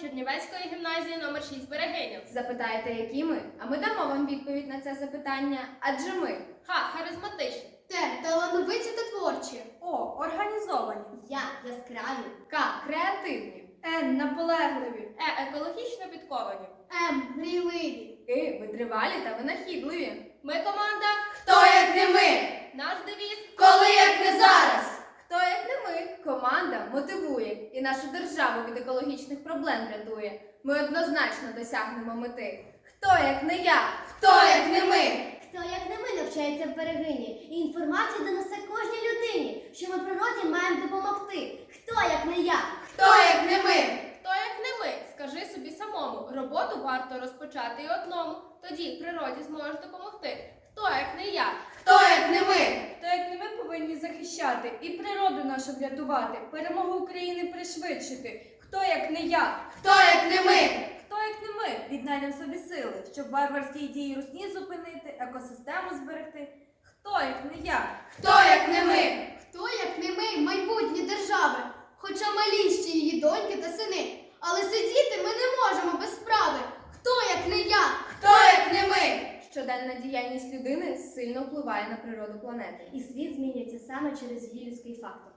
Чернівецької гімназії номер 6 Берегиня. Запитаєте, які ми? А ми дамо вам відповідь на це запитання. Адже ми Х. Харизматичні. Т. Талановиті та творчі. О. Організовані. Я. Яскраві. К. Креативні. Н. Наполегливі. Е. Екологічно підковані. М. Мрійливі. И. Витривалі та винахідливі. Ми команда. Хто як не ми? Наш девіз. Коли як не зараз? Хто як не ми? Команда мотивує і нашу державу від екологічних проблем рятує. Ми однозначно досягнемо мети. Хто як не я? Хто як не ми? Хто як не ми навчається в берегині, і інформацію донесе кожній людині, що ми природі маємо допомогти. Хто як не я? Хто як не ми? Хто як не ми? Скажи собі самому. Роботу варто розпочати і одному. Тоді природі зможеш допомогти. Хто як не я? Хто як не ми? То як не ми повинні захищати і природу нашу врятувати, перемогу України пришвидшити. Хто як не я? Хто як не ми? Хто як не ми? Віднайдемо собі сили, щоб варварські дії русні зупинити, екосистему зберегти. Хто як не я? Хто як не ми? Хто як не ми майбутні держави, хоча малі ще її доньки та сини. Але сидіти ми не можемо без справи. Хто як не я? Хто як не ми? Щоденна діяльність людини сильно впливає на природу планети. І світ змінюється саме через її людський фактор.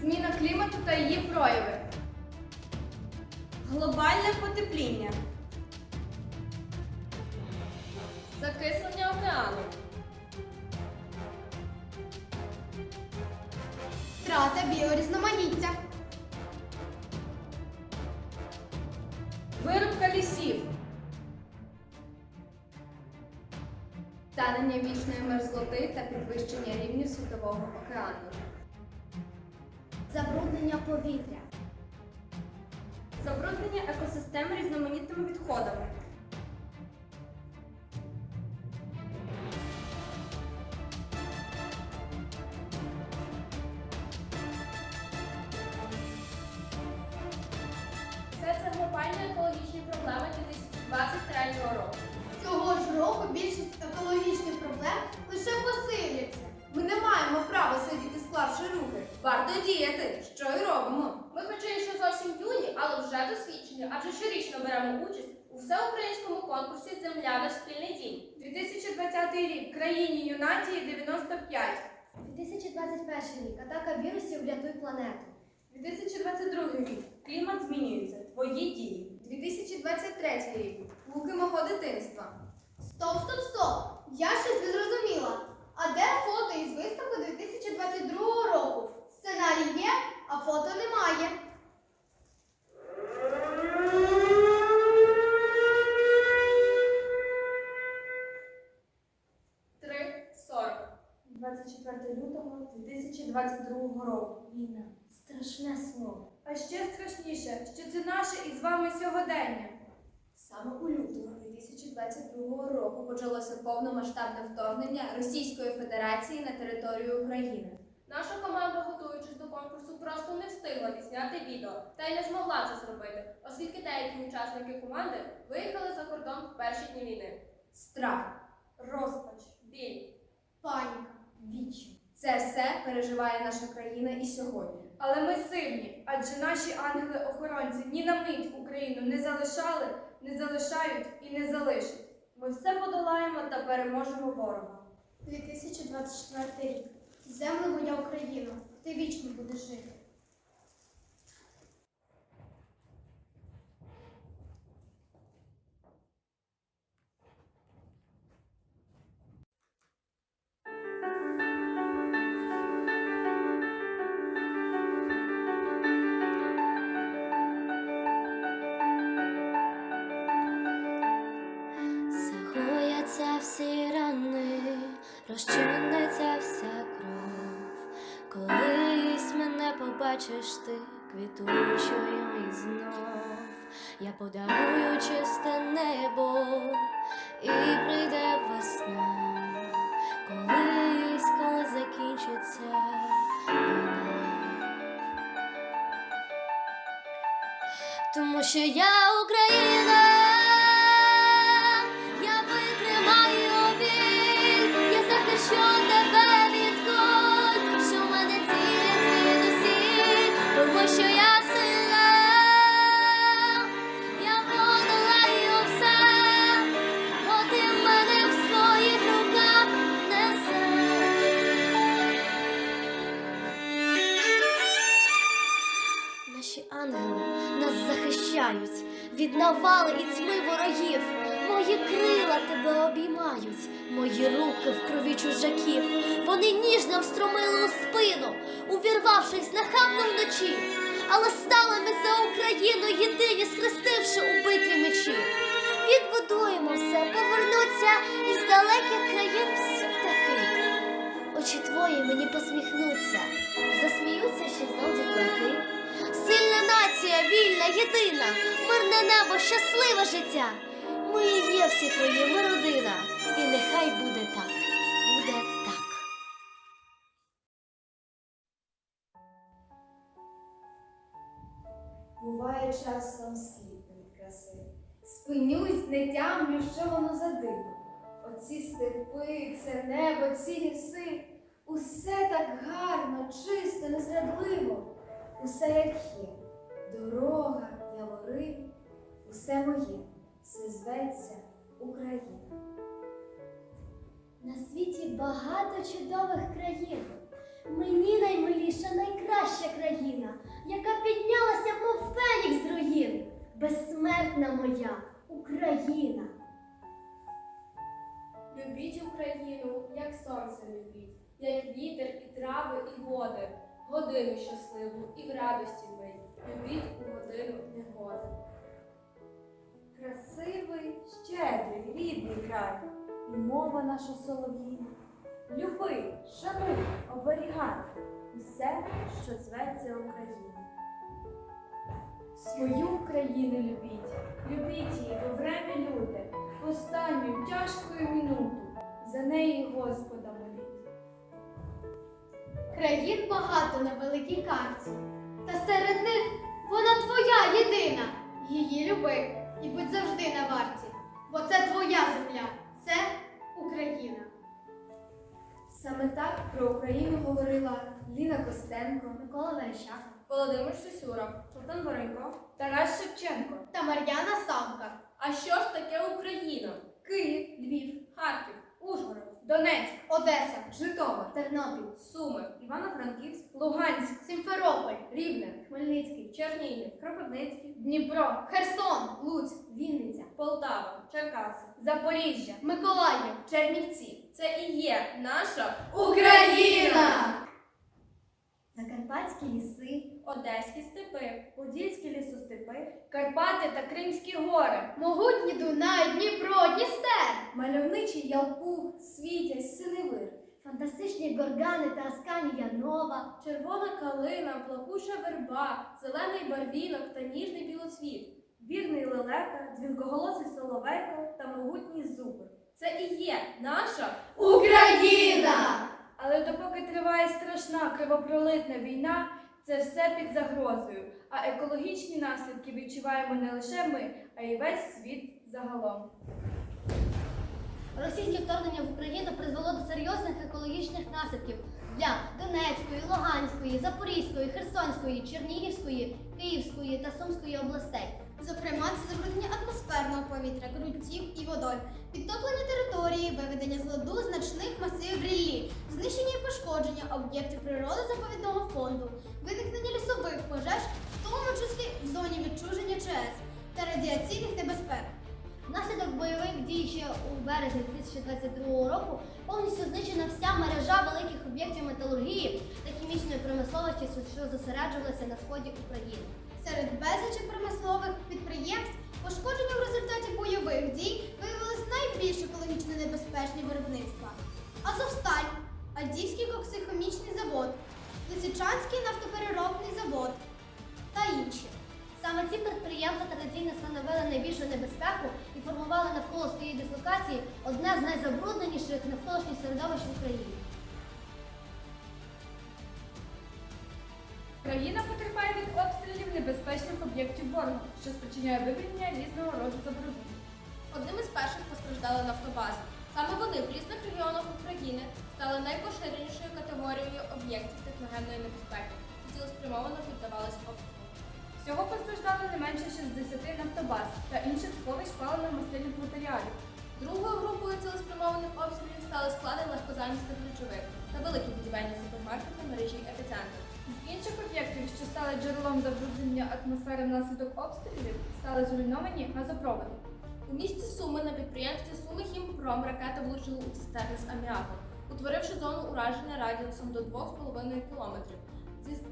Зміна клімату та її прояви. Глобальне потепління. Закислення океану. Втрата біорізноманіття. Вирубка лісів. Танення вічної мерзлоти та підвищення рівня світового океану. Забруднення повітря. Забруднення екосистем різноманітними відходами. 2023 року. Цього ж року більшість екологічних проблем лише посиляться. Ми не маємо права сидіти, склавши руки. Варто діяти, що й робимо. Ми хоча і ще зовсім юні, але вже досвідчені, адже щорічно беремо участь у всеукраїнському конкурсі Земля наш спільний дім. 2020 рік. Країні Юнатії 95. 2021 рік. Атака вірусів врятуй планету. 2022 рік. Клімат змінюється. Твої дії. 2023 рік. Луки мого дитинства. Стоп, стоп, стоп! Я щось не зрозуміла. А де фото із виставки 2022 року? Сценарій є, а фото немає. Три сорок. 24 лютого 2022 року. Війна. Страшне слово. А ще страшніше, що це наше із вами сьогодення. Саме у лютому 2022 року почалося повномасштабне вторгнення Російської Федерації на територію України. Наша команда, готуючись до конкурсу, просто не встигла відзняти відео та й не змогла це зробити, оскільки деякі учасники команди виїхали за кордон в перші дні війни. Страх. Розпач. Біль. Паніка. Вічі. Це все переживає наша країна і сьогодні. Але ми сильні, адже наші ангели-охоронці ні на мить Україну не залишали, не залишають і не залишать. Ми все подолаємо та переможемо ворога. 2024 рік. Землю моя Україна. Ти вічно будеш жити. Побачиш ти квітучою і знов. Я подарую чисте небо і прийде весна. Колись, коли закінчиться війна. Тому що я Україна, навали і тьми ворогів. Мої крила тебе обіймають, мої руки в крові чужаків. Вони ніжно встромили у спину, увірвавшись нахабно вночі. Але стали ми за Україну єдині, схрестивши у битві мечі. Відбудуємо все, повернуться із далеких країн всі птахи. Очі твої мені посміхнуться, засміються ще знов дітлахи. Сильна нація, вільна, єдина, мирне небо, щасливе життя. Ми і є всі твої, ми родина, і нехай буде так, буде так. Буває часом від краси. Спинюсь, не тямлю, що воно за диво. Оці степи, це небо, ці ліси. Усе так гарно, чисто, незрадливо. Усе як є. Дорога, явори, усе моє, все зветься Україна. На світі багато чудових країн. Мені наймиліша, найкраща країна, яка піднялася, мов фенікс з руїн. Безсмертна моя Україна. Любіть Україну, як сонце любіть, як вітер і трави, і води, годину щасливу і в радості мить. Любіть у годину негоди. Красивий, щедрий, рідний край, і мова наша солов'їна. Люби, шануй, оберігай усе, що зветься Україна. Свою Україну любіть, любіть її во время в останню тяжкою минуту, за неї моліть. Країн багато на великій карті. Та серед них вона твоя єдина. Її люби і будь завжди на варті. Бо це твоя земля, це Україна. Саме так про Україну говорила Ліна Костенко, Микола Верещак. Володимир Сосюра. Богдан Воронько, Тарас Шевченко. Та Мар'яна Самка. А що ж таке Україна? Київ, Львів, Харків, Ужгород, Донецьк, Одеса, Житомир, Тернопіль, Суми, Івано-Франківськ, Луганськ, Сімферополь, Рівне, Хмельницький, Чернігів, Кропивницький, Дніпро, Херсон, Луцьк, Вінниця. Полтава, Черкаси. Запоріжжя. Миколаїв. Чернівці. Це і є наша Україна! Закарпатські ліси, Одеські степи. Подільські лісостепи, Карпати та Кримські гори, Могутні Дунай, Дніпро, Дністер. Мальовничий Ялпуг, Світязь, Синевир. фантастичні горгани та Асканія Нова, Червона калина, плакуча верба, зелений барвінок та ніжний білоцвіт. вірний лелека, дзвінкоголосий соловейко та могутній зубр. Це і є наша Україна! Але допоки триває страшна кривопролитна війна, це все під загрозою. А екологічні наслідки відчуваємо не лише ми, а й весь світ загалом. Російське вторгнення в Україну призвело до серйозних екологічних наслідків для Донецької, Луганської, Запорізької, Херсонської, Чернігівської, Київської та Сумської областей. Зокрема, це забруднення атмосферного повітря, ґрунтів і водою, підтоплення території, виведення з ладу значних масивів ріллі, знищення і пошкодження об'єктів природи заповідного фонду, виникнення лісових пожеж, в тому числі в зоні відчуження ЧАЕС та радіаційних небезпек. Внаслідок бойових дій ще у березні 2022 року повністю знищена вся мережа великих об'єктів металургії та хімічної промисловості, що зосереджувалися на сході України. Серед безлічі промислових підприємств пошкоджені в результаті бойових дій виявилось найбільш екологічно небезпечні виробництва. Азовсталь, Адівський коксихомічний завод, Лисичанський нафтопереробний завод та інші. Саме ці підприємства традиційно становили найбільшу небезпеку і формували навколо своєї дислокації одне з найзабрудненіших навколишніх середовищ в Україні. Країна потерпає від обстрілів небезпечних об'єктів ворога, що спричиняє вивільнення різного роду забруднень. Одним із перших постраждали нафтобази. Саме вони в різних регіонах України стали найпоширенішою категорією об'єктів техногенної небезпеки і цілеспрямовано піддавались обстрілу. Всього постраждали не менше 60 нафтобаз та інших сховищ паливно-мастильних матеріалів. Другою групою цілеспрямованих обстрілів стали склади легкозамісних речовин та великі будівельні супермаркети мережі епіцентр. З інших об'єктів, що стали джерелом забруднення атмосфери внаслідок обстрілів стали зруйновані газопроводи. У місті Суми на підприємстві Суми Хімпром ракета влучила у цистерни з аміаком, утворивши зону ураження радіусом до 2,5 км.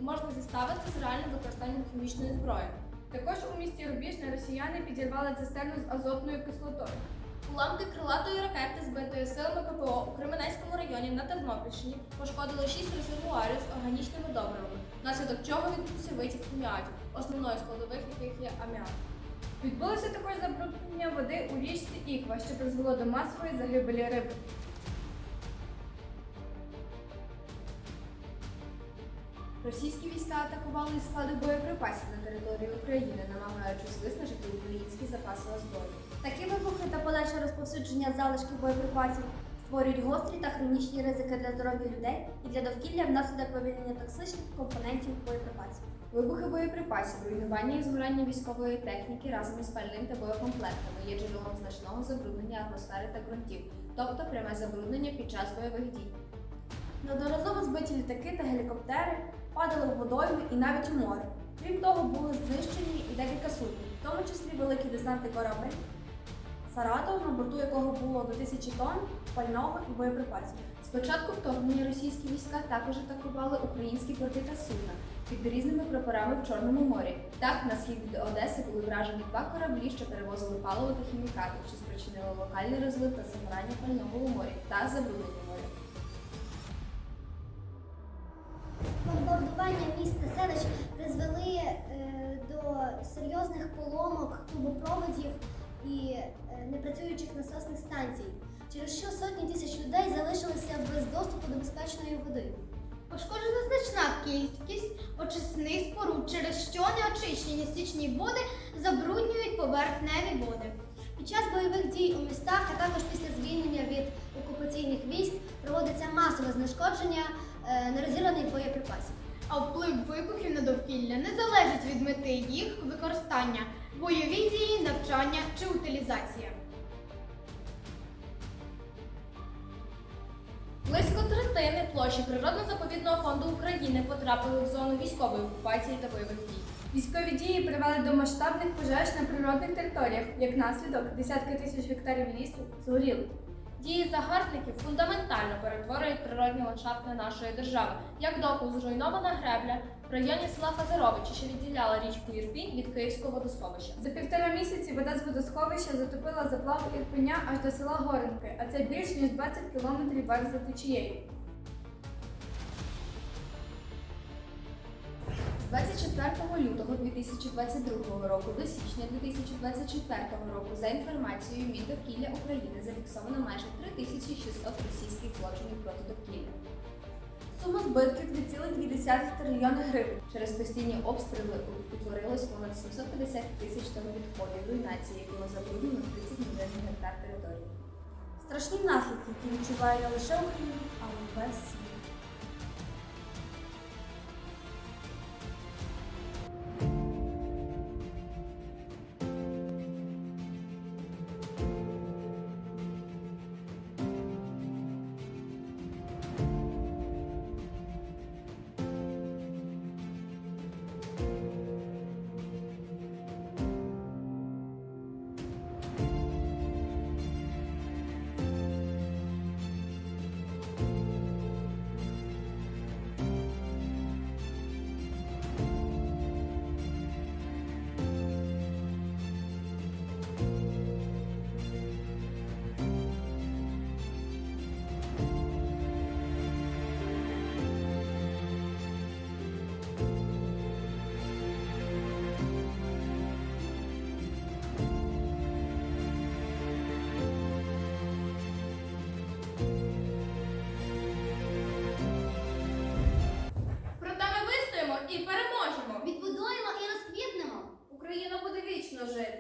Можна зіставити з реальним використанням хімічної зброї. Також у місті Рубіжне росіяни підірвали цистерну з азотною кислотою. Уламки крилатої ракети, збитої силами ППО у Кременецькому районі на Тернопільщині, пошкодили 6 резервуарів з органічними добривами, внаслідок чого відбувся витік хіміатів, основною складових яких є аміак. Відбулося також забруднення води у річці Іква, що призвело до масової загибелі риби. Російські війська атакували склади боєприпасів на території України, намагаючись виснажити українські запаси озброєння. Такі вибухи та подальше розповсюдження залишків боєприпасів створюють гострі та хронічні ризики для здоров'я людей і для довкілля внаслідок вивільнення токсичних компонентів боєприпасів. Вибухи боєприпасів, руйнування і згорання військової техніки разом із пальним та боєкомплектами є джерелом значного забруднення атмосфери та ґрунтів, тобто пряме забруднення під час бойових дій. Неодноразово збиті літаки та гелікоптери падали в водойми і навіть у море. Крім того, були знищені і декілька суднів, в тому числі великий десантний корабель Саратов, на борту якого було до тисячі тонн пального і боєприпасів. Спочатку вторгнення російські війська також атакували українські порти та судна під різними прапорами в Чорному морі. Так, на схід від Одеси були вражені два кораблі, що перевозили паливо та хімікати, що спричинило локальний розлив та загорання пального у морі та забруднення Бомбардування міст та селищ призвели е, до серйозних поломок трубопроводів і е, непрацюючих насосних станцій, через що сотні тисяч людей залишилися без доступу до безпечної води. Пошкоджена значна кількість очисних споруд, через що неочищені стічні води забруднюють поверхневі води. Під час бойових дій у містах, а також після звільнення від окупаційних військ проводиться масове знешкодження е, нерозірваних боєприпасів. А вплив вибухів на довкілля не залежить від мети їх використання, бойові дії, навчання чи утилізація. Близько третини площі природно-заповідного фонду України потрапили в зону військової окупації та бойових дій. Військові дії привели до масштабних пожеж на природних територіях. Як наслідок, десятки тисяч гектарів лісу згоріли. Дії загарбників фундаментально перетворюють природні ландшафти нашої держави, як доказ зруйнована гребля в районі села Хазаровичі, що відділяла річку Ірпінь від Київського водосховища. За півтора місяці вода з водосховища затопила заплаву Ірпеня аж до села Горенки, а це більш ніж 20 кілометрів вверх за течією. 24 лютого 2022 року до січня 2024 року, за інформацією Міндовкілля України, зафіксовано майже 3600 російських злочинів проти довкілля. Сума збитків 2,2 трильйони гривень. Через постійні обстріли утворилось понад 750 тисяч тонн відходів руйнації, якими забруднено 30 мільйонів гектар території. Страшні наслідки, які відчуває не лише Україна, а й весь світ.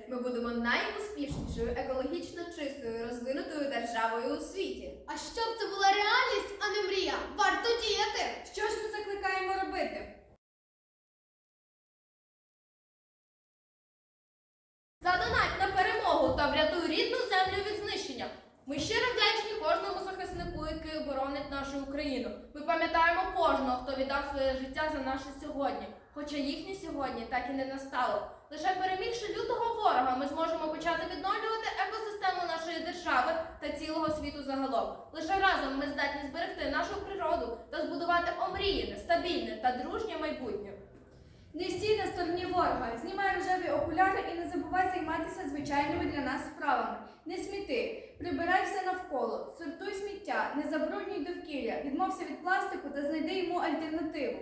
Ми будемо найуспішнішою, екологічно чистою, розвинутою державою у світі. А щоб це була реальність, а не мрія, варто діяти! Що ж ми закликаємо робити? Задонать на перемогу та врятуй рідну землю від знищення. Ми щиро вдячні кожному захиснику, який оборонить нашу Україну. Ми пам'ятаємо кожного, хто віддав своє життя за наше сьогодні. хоча їхнє сьогодні так і не настало. Лише перемігши лютого ворога, ми зможемо почати відновлювати екосистему нашої держави та цілого світу загалом. Лише разом ми здатні зберегти нашу природу та збудувати омріяне, стабільне та дружнє майбутнє. Не стій на стороні ворога, знімай рожеві окуляри і не забувай займатися звичайними для нас справами. Не сміти, прибирай все навколо, сортуй сміття, не забруднюй довкілля, відмовся від пластику та знайди йому альтернативу.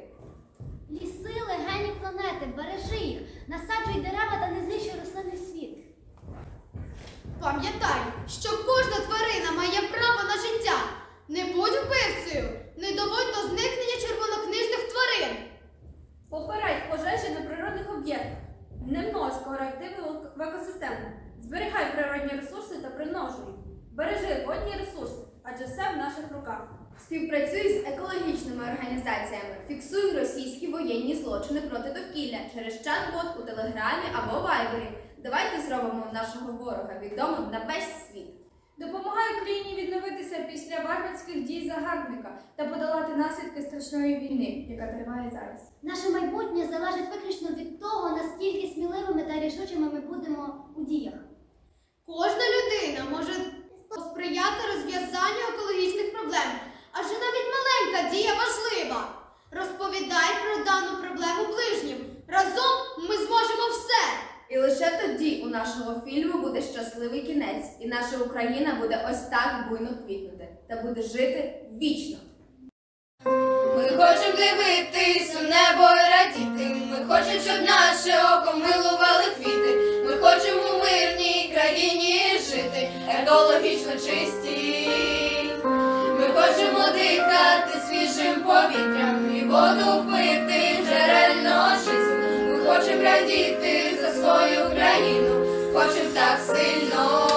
Ліси легені планети, бережи їх, насаджуй дерева та не знищуй рослинний світ. Пам'ятай, що кожна тварина має право на життя. Не будь вбивцею, не доводь до зникнення червонокнижних тварин. Попередь пожежі на природних об'єктах. Не внось корективи в екосистему. Зберігай природні ресурси та примножуй. їх. Бережи водні ресурси, адже все в наших руках. Співпрацюй з екологічними організаціями, фіксуй російські воєнні злочини проти довкілля через чат-бот у Телеграмі або Вайбері. Давайте зробимо нашого ворога відомим на весь світ. Допомагай Україні відновитися після варварських дій загарбника та подолати наслідки страшної війни, яка триває зараз. Наше майбутнє залежить виключно від того, наскільки сміливими та рішучими ми будемо у діях. Кожна людина може посприяти розв'язанню екологічних проблем, адже навіть маленька дія важлива. Розповідай про дану проблему ближнім. Разом ми зможемо все. І лише тоді у нашого фільму буде щасливий кінець, і наша Україна буде ось так буйно квітнути та буде жити вічно. Ми хочемо дивитись у небо і радіти. Ми хочемо, щоб наше око милували квіти. Ми хочемо у мирній країні жити, екологічно чисті. Хочемо дихати свіжим повітрям і воду пити джерельно чисту. Ми хочемо радіти за свою країну, хочемо так сильно.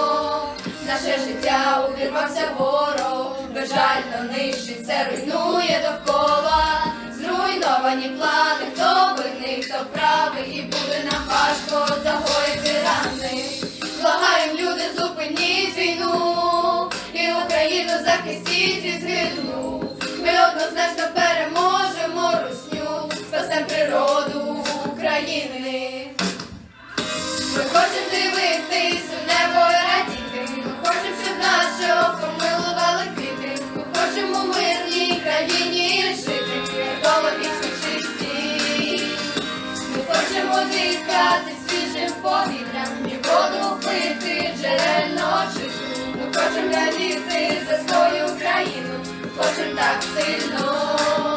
Наше життя увірвався ворог, безжально нищить, все руйнує довкола. Зруйновані плани, хто винний, хто правий, і буде нам важко загоїти рани. Захистіть від згину. Ми однозначно переможемо русню, спасем природу України. Ми хочемо дивитись у небо і радіти. Ми хочемо, щоб наше око милували квіти. Ми хочемо у мирній країні жити, екологічно чисті. Ми хочемо дихати свіжим повітрям і воду пити джерельно чисту. Ми хочемо радіти за свою країну, хочемо так сильно.